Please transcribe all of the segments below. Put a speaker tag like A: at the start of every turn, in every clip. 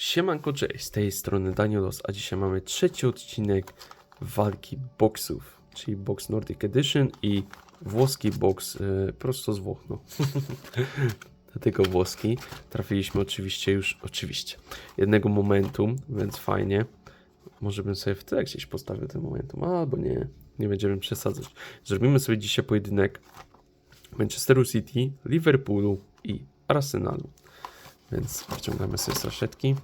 A: Siemanko, cześć, z tej strony Danielos, a dzisiaj mamy trzeci odcinek walki boxów, czyli Box Nordic Edition i włoski box e, prosto z Włoch, no. Dlatego włoski. Trafiliśmy oczywiście już, oczywiście, jednego momentum, więc fajnie. Może bym sobie w tle gdzieś postawił ten momentum, albo nie, nie będziemy przesadzać. Zrobimy sobie dzisiaj pojedynek Manchesteru City, Liverpoolu i Arsenalu. Więc wciągamy sobie saszetki.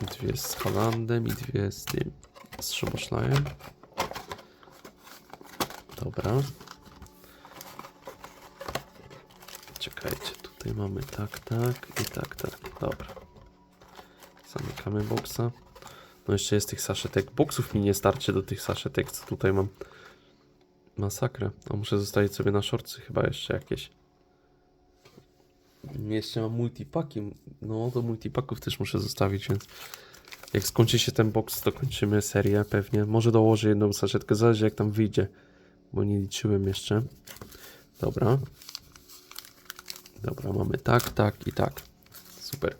A: Dwie z Holandem i dwie z tym, z Szoboszlajem. Dobra. Czekajcie, tutaj mamy tak, tak i tak, tak. Dobra. Zamykamy boksa. No jeszcze jest tych saszetek. Boksów mi nie starczy do tych saszetek, co tutaj mam. Masakra. A muszę zostawić sobie na szorcy chyba jeszcze jakieś. Jeszcze mam multipaki. No, do multipaków też muszę zostawić, więc jak skończy się ten box, to kończymy serię pewnie. Może dołożę jedną saszetkę, zależy jak tam wyjdzie, bo nie liczyłem jeszcze. Dobra. Dobra, mamy tak, tak i tak. Super.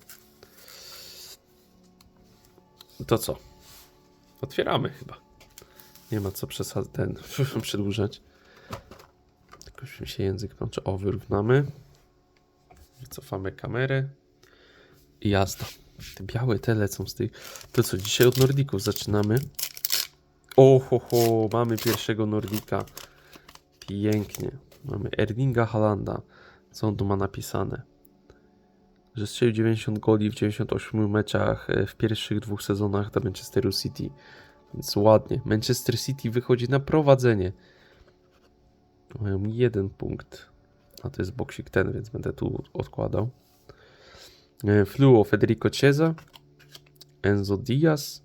A: To co? Otwieramy chyba. Nie ma co przesad ten przedłużać. Już mi się język plącze. O, wyrównamy. Wycofamy kamerę. I jazda. Te białe te lecą z tych. To co, dzisiaj od Nordików zaczynamy. O, ho, ho, mamy pierwszego Nordika. Pięknie. Mamy Erlinga Halanda. Co on tu ma napisane? Że strzelił 90 goli w 98 meczach e, w pierwszych dwóch sezonach dla Manchesteru City. Więc ładnie. Manchester City wychodzi na prowadzenie. Mają jeden punkt. A to jest boksik ten, więc będę tu odkładał. E, Fluo Federico Chiesa. Enzo Diaz.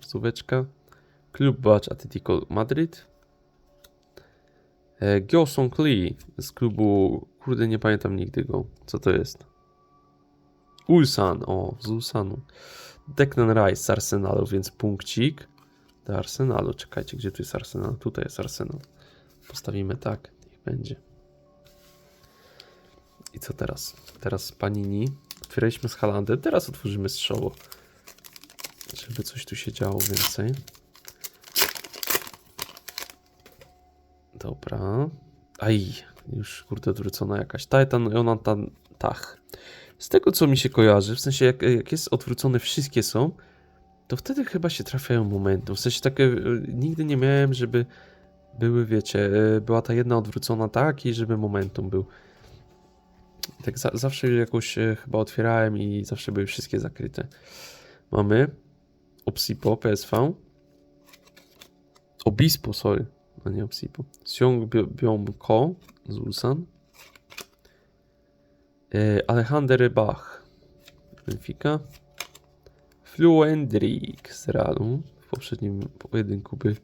A: Słóweczka. Klub Bacz Atletico Madryt. E, Gyoson Klee z klubu. Kurde, nie pamiętam nigdy go. Co to jest? Ulsan. O, z Ulsanu. Declan Rice z Arsenalu, więc punkcik do Arsenalu. Czekajcie, gdzie tu jest Arsenal? Tutaj jest Arsenal. Postawimy tak, niech będzie. I co teraz? Teraz Panini. Otwieraliśmy z Halandem, teraz otworzymy strzało. Żeby coś tu się działo więcej. Dobra. Aj, już kurde odwrócona jakaś. Titan, Jonathan, Tach. Z tego co mi się kojarzy, w sensie jak, jak jest odwrócone, wszystkie są, to wtedy chyba się trafiają momentum. W sensie takie, e, nigdy nie miałem, żeby były, wiecie, e, była ta jedna odwrócona tak i żeby momentum był. Tak za, zawsze jakoś e, chyba otwierałem i zawsze były wszystkie zakryte. Mamy Opsipo PSV. Obispo, sorry. A nie Opsipo. Sion Biomko z Ulsan. E, Alejandro Bach. Benfica. Fluendrik z Realu. W poprzednim pojedynku by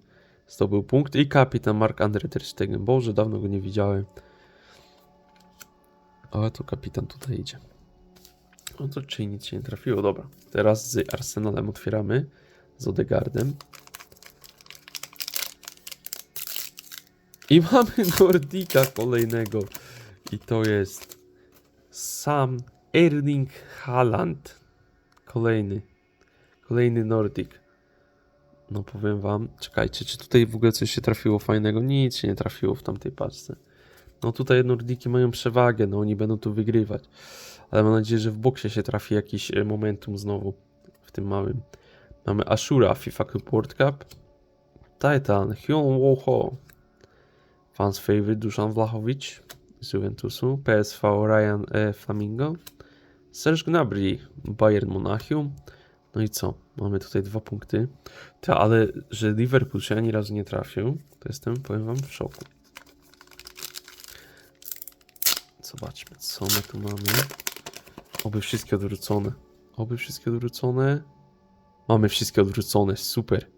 A: zdobył punkt. I kapitan Mark Andre Ter Stegen. Boże, dawno go nie widziałem. Ale to kapitan tutaj idzie. No to czyli nic się nie trafiło. Dobra. Teraz z Arsenalem otwieramy. Z Odegardem. I mamy Nordika kolejnego. I to jest sam Erling Haaland. Kolejny. Kolejny Nordik. No powiem wam, czekajcie, czy tutaj w ogóle coś się trafiło fajnego? Nic się nie trafiło w tamtej paczce. No tutaj Nordiki mają przewagę, no oni będą tu wygrywać. Ale mam nadzieję, że w boksie się trafi jakiś e, momentum znowu. W tym małym. Mamy Ashura, FIFA World Cup. Titan, Hyun Woho. Fans favorite Dusan Vlahovic z Juventusu. PSV Ryan e, Flamingo. Serge Gnabry, Bayern Monachium. No i co? Mamy tutaj dwa punkty. Ta, ale że Liverpool się ani razu nie trafił, to jestem, powiem wam, w szoku. Zobaczmy, co my tu mamy. Oby wszystkie odwrócone. Oby wszystkie odwrócone. Mamy wszystkie odwrócone, super.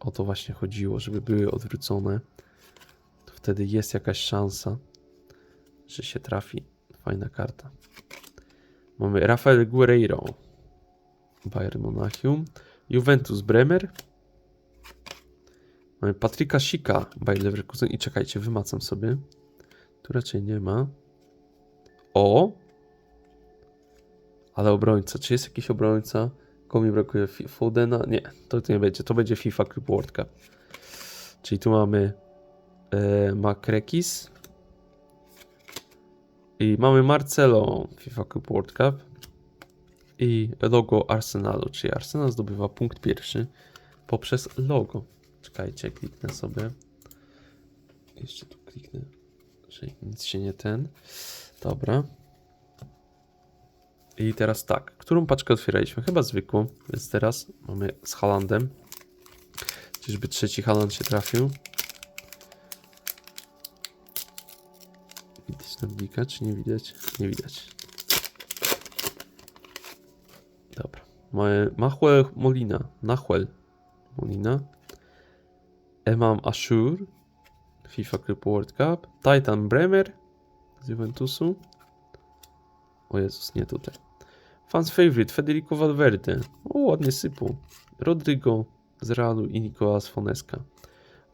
A: O to właśnie chodziło, żeby były odwrócone. To wtedy jest jakaś szansa, że się trafi. Fajna karta. Mamy Rafael Guerreiro. Bayern Monachium. Juventus Bremer. Mamy Patryka Sika, Bayer Leverkusen. I czekajcie, wymacam sobie. Tu raczej nie ma. O! Ale obrońca. Czy jest jakiś obrońca? Komu mi brakuje? Fodena? Nie, to, nie będzie. To będzie FIFA Club World Cup. Czyli tu mamy e, Makrekis. I mamy Marcelo FIFA Cup World Cup. I logo Arsenalu, czyli Arsenal zdobywa punkt pierwszy poprzez logo. Czekajcie, kliknę sobie. Jeszcze tu kliknę, że nic się nie ten. Dobra. I teraz tak, którą paczkę otwieraliśmy? Chyba zwykłą, więc teraz mamy z Halandem. Czyżby trzeci Haland się trafił? Widać Nordika, czy nie widać? Nie widać. Dobra. Mamy Machuel Molina. Nachuel Molina. Emam Ashur. FIFA Club World Cup. Titan Bremer z Juventusu. O Jezus, nie tutaj. Fans favorite Federico Valverde. O, ładnie sypł. Rodrigo z Realu i Nicolas Foneska.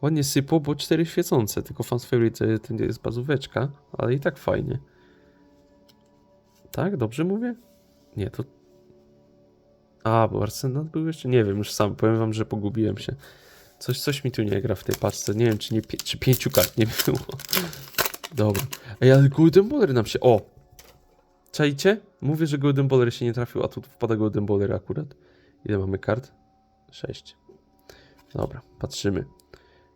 A: Ładnie sypło, bo cztery świecące. Tylko fans favorite to jest bazóweczka, ale i tak fajnie. Tak? Dobrze mówię? Nie, to... A, bo Arsenal był jeszcze? Nie wiem, już sam. Powiem wam, że pogubiłem się. Coś, coś mi tu nie gra w tej paczce. Nie wiem, czy, nie, czy pięciu kart nie było. Dobra. Ej, ale Golden Baller nam się... O! Czajcie? Mówię, że Golden Baller się nie trafił, a tu wpada Golden Baller akurat. Ile mamy kart? Sześć. Dobra, patrzymy.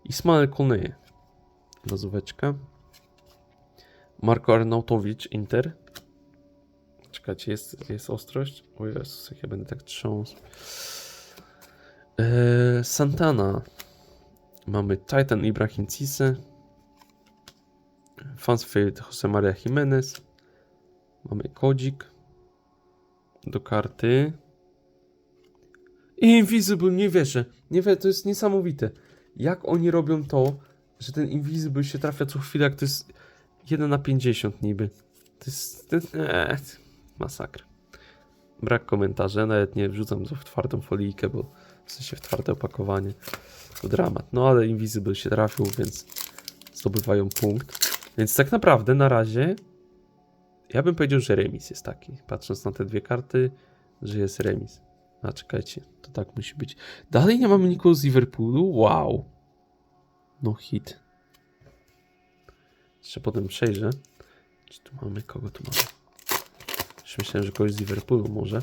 A: Ismael Koneje. Bazóweczka. Marko Arnautowicz, Inter. Czekajcie, jest, jest ostrość? O Jezus, jak ja będę tak trząsł. Eee, Santana. Mamy Titan Ibrahim Cisse. Fansfield Jose Maria Jimenez. Mamy kodzik. Do karty. Invisible, nie wierzę. Nie wierzę, to jest niesamowite. Jak oni robią to, że ten Invisible się trafia co chwilę, jak to jest 1 na 50 niby. To jest... To eee, masakra. Brak komentarzy, nawet nie wrzucam to w twardą folijkę, bo w sensie w twarde opakowanie. To dramat. No ale Invisible się trafił, więc zdobywają punkt. Więc tak naprawdę na razie ja bym powiedział, że remis jest taki. Patrząc na te dwie karty, że jest remis. A czekajcie, to tak musi być. Dalej nie mamy nikogo z Liverpoolu? Wow. No hit. Jeszcze potem przejrzę. Czy tu mamy kogo tu mamy? Już myślałem, że kogoś z Liverpoolu może.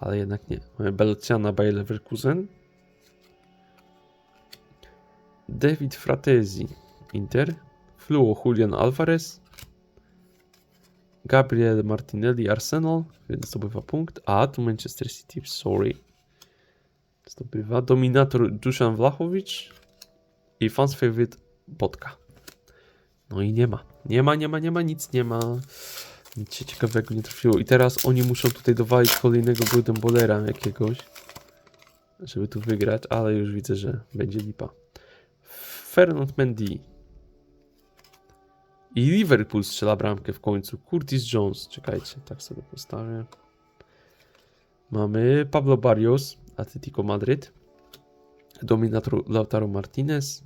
A: Ale jednak nie. Mamy Belciana by Leverkusen. David Fratesi, Inter. Fluo Julian Alvarez. Gabriel Martinelli, Arsenal, więc zdobywa punkt. A, tu Manchester City, sorry. Zdobywa. Dominator Dusan Vlachowicz i fans favorite Botka. No i nie ma. Nie ma, nie ma, nie ma, nic nie ma. Nic się ciekawego nie trafiło. I teraz oni muszą tutaj dowalić kolejnego Golden Bowlera jakiegoś, żeby tu wygrać, ale już widzę, że będzie lipa. Fernand Mendy. I Liverpool strzela bramkę w końcu. Curtis Jones. Czekajcie, tak sobie postawię. Mamy Pablo Barrios, Atletico Madryt. Dominator Lautaro Martinez.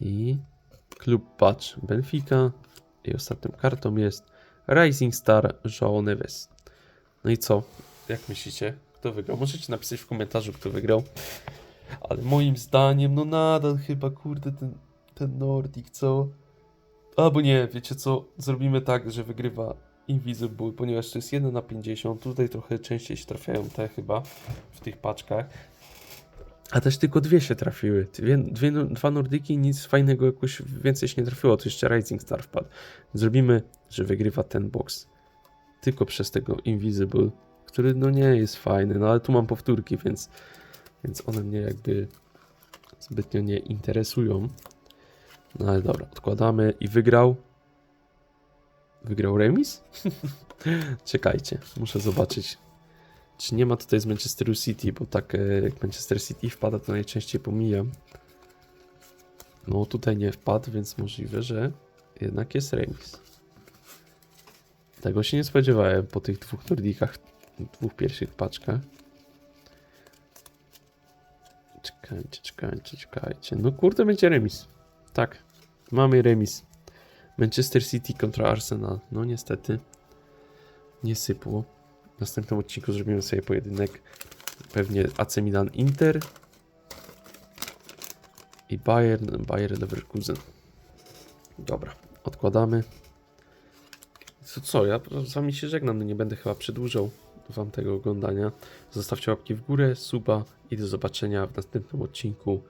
A: I Klub Patch Benfica. I ostatnią kartą jest Rising Star João Neves. No i co? Jak myślicie? Kto wygrał? Możecie napisać w komentarzu, kto wygrał. Ale moim zdaniem, no nadal chyba, kurde, ten, ten Nordic, co? Albo nie, wiecie co? Zrobimy tak, że wygrywa Invisible, ponieważ to jest 1 na 50. Tutaj trochę częściej się trafiają te chyba w tych paczkach. A też tylko dwie się trafiły. Dwie, dwie, dwa Nordyki, nic fajnego jakoś więcej się nie trafiło. To jeszcze Rising Star wpadł. Zrobimy, że wygrywa ten box. Tylko przez tego Invisible, który no nie jest fajny, no ale tu mam powtórki, więc, więc one mnie jakby zbytnio nie interesują. No ale dobra, odkładamy i wygrał. Wygrał remis? Czekajcie, muszę zobaczyć. Czy nie ma tutaj z Manchesteru City, bo tak e, jak Manchester City wpada, to najczęściej pomijam. No tutaj nie wpadł, więc możliwe, że jednak jest remis. Tego się nie spodziewałem po tych dwóch Nordikach, dwóch pierwszych paczkach. Czekajcie, czekajcie, czekajcie. No kurde, będzie remis. Tak, mamy remis. Manchester City kontra Arsenal. No niestety. Nie sypło. W następnym odcinku zrobimy sobie pojedynek. Pewnie AC Milan Inter. I Bayern, Bayern Leverkusen. Dobra, odkładamy. Co, co, ja z wami się żegnam, nie będę chyba przedłużał wam tego oglądania. Zostawcie łapki w górę, suba i do zobaczenia w następnym odcinku.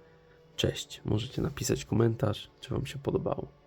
A: Cześć. Możecie napisać komentarz, czy wam się podobało.